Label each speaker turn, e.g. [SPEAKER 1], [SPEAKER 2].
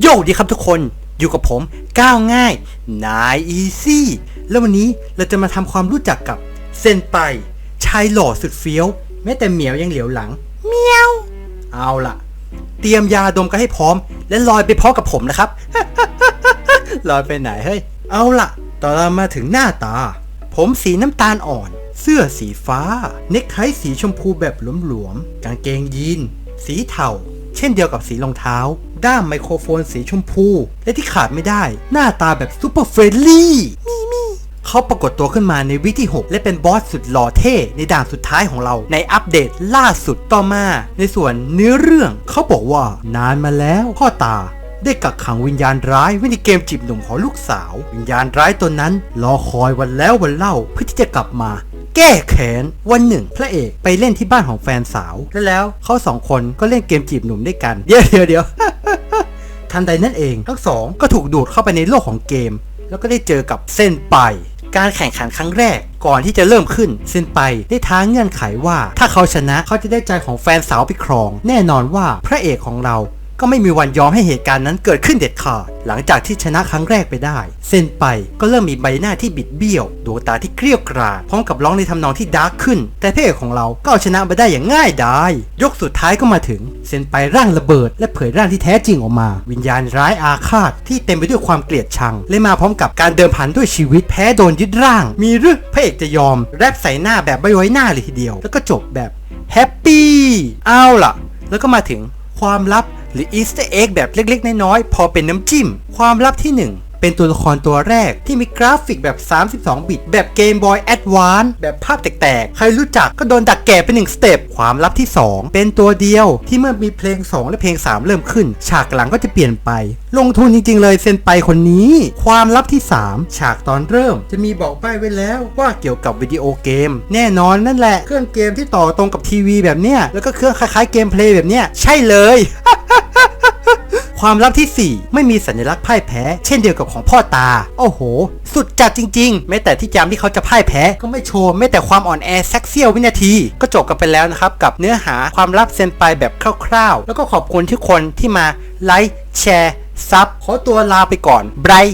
[SPEAKER 1] โยดีครับทุกคนอยู่กับผมก้าวง่ายนายอีซี่แล้ววันนี้เราจะมาทำความรู้จักกับเซนไปชายหล่อสุดเฟี้ยว แม้แต่เหมียวยังเหลียวหลังเมียว เอาล่ะ เตรียมยาดมกันให้พร้อม และลอยไปพร้อมกับผมนะครับ ลอยไปไหนเฮ้ยเอาล่ะต่อเรามาถึงหน้าตา ผมสีน้ำตาลอ่อน เสื้อสีฟ้า เนคไทสีชมพูแบบหลวมๆกางเกงยีน สีเทาเช่นเดียวกับสีรองเท้า ด้ามไมโครโฟนสีชมพู และที่ขาดไม่ได้ หน้าตาแบบซูเปอร์เฟรนลี่มีมีเขาปรากฏตัวขึ้นมาในวิที่ 6 และเป็นบอสสุดหล่อเท่ในด่านสุดท้ายของเราในอัปเดตล่าสุดต่อมา ในส่วนเนื้อเรื่องเขาบอกว่านานมาแล้วพ่อตาได้กักขังวิญญาณร้ายไว้ในเกมจีบหนุ่มของลูกสาว วิญญาณร้ายตนนั้น รอคอยวันแล้ววันเล่าเพื่อที่จะกลับมา แก้แค้นวันหนึ่ง พระเอกไปเล่นที่บ้านของแฟนสาว และแล้วเขาสองคนก็เล่นเกมจีบหนุ่มด้วยกัน เดี๋ยวเดี๋ยวเดี๋ยว ทันใดนั่นเอง ทั้งสองก็ถูกดูดเข้าไปในโลกของเกม แล้วก็ได้เจอกับเส้นไป การแข่งขันครั้งแรกก่อนที่จะเริ่มขึ้น เส้นไปได้ท้าเงื่อนไขว่า ถ้าเขาชนะเขาจะได้ใจของแฟนสาวไปครอง แน่นอนว่าพระเอกของเรา ก็ไม่มีวันยอมให้เหตุการณ์นั้นเกิดขึ้นเด็ดขาด หลังจากที่ชนะครั้งแรกไปได้ เส้นไปก็เริ่มมีใบหน้าที่บิดเบี้ยว ดวงตาที่เกลี้ยวกราดพร้อมกับร้องในทำนองที่ดาร์กขึ้น แต่พระเอกของเราก็เอาชนะมาได้อย่างง่ายดาย ยกสุดท้ายก็มาถึง เส้นไปร่างระเบิด และเผยร่างที่แท้จริงออกมา วิญญาณร้ายอาฆาต ที่เต็มไปด้วยความเกลียดชัง และมาพร้อมกับการเดิมพันด้วยชีวิตแพ้โดนยึดร่าง มีหรือพระเอกจะยอม แรปใส่หน้าแบบไม่ไว้หน้าเลยทีเดียว แล้วก็จบแบบแฮปปี้เอาล่ะ แล้วก็มาถึงความลับ หรืออีส t ต r ร์เอ็กแบบเล็กๆ น้อยๆ พอเป็นน้ำจิ้ม ความลับที่ 1 เป็นตัวละครตัวแรกที่มีกราฟิกแบบ 32 บิต แบบเกมบอยแอดวานแบบภาพแตกๆ ใครรู้จักก็โดนดักแก่ไปหนึ่งสเต็ปความลับที่ 2 เป็นตัวเดียวที่เมื่อมีเพลง 2 และเพลง 3 เริ่มขึ้น ฉากหลังก็จะเปลี่ยนไป ลงทุนจริงๆ เลยเซนไปคนนี้ ความลับที่ 3 ฉากตอนเริ่ม จะมีบอกใบ้ไว้แล้วว่าเกี่ยวกับวิดีโอเกม แน่นอนนั่นแหละเครื่องเกมที่ต่อตรงกับทีวีแบบเนี้ยแล้วก็เครื่องคล้ายๆเกมเพลย์แบบเนี้ยใช่เลย ความลับที่ 4 ไม่มีสัญลักษณ์พ่ายแพ้ เช่นเดียวกับของพ่อตา โอ้โห สุดจัดจริง ๆ แม้แต่ที่จำที่เขาจะพ่ายแพ้ก็ไม่โชว์แม้แต่ความอ่อนแอสักเสี้ยววินาที ก็จบกันไปแล้วนะครับ กับเนื้อหาความลับเซนไปแบบคร่าวๆ แล้วก็ขอบคุณทุกคนที่มาไลค์แชร์ซับขอตัวลาไปก่อนไบร์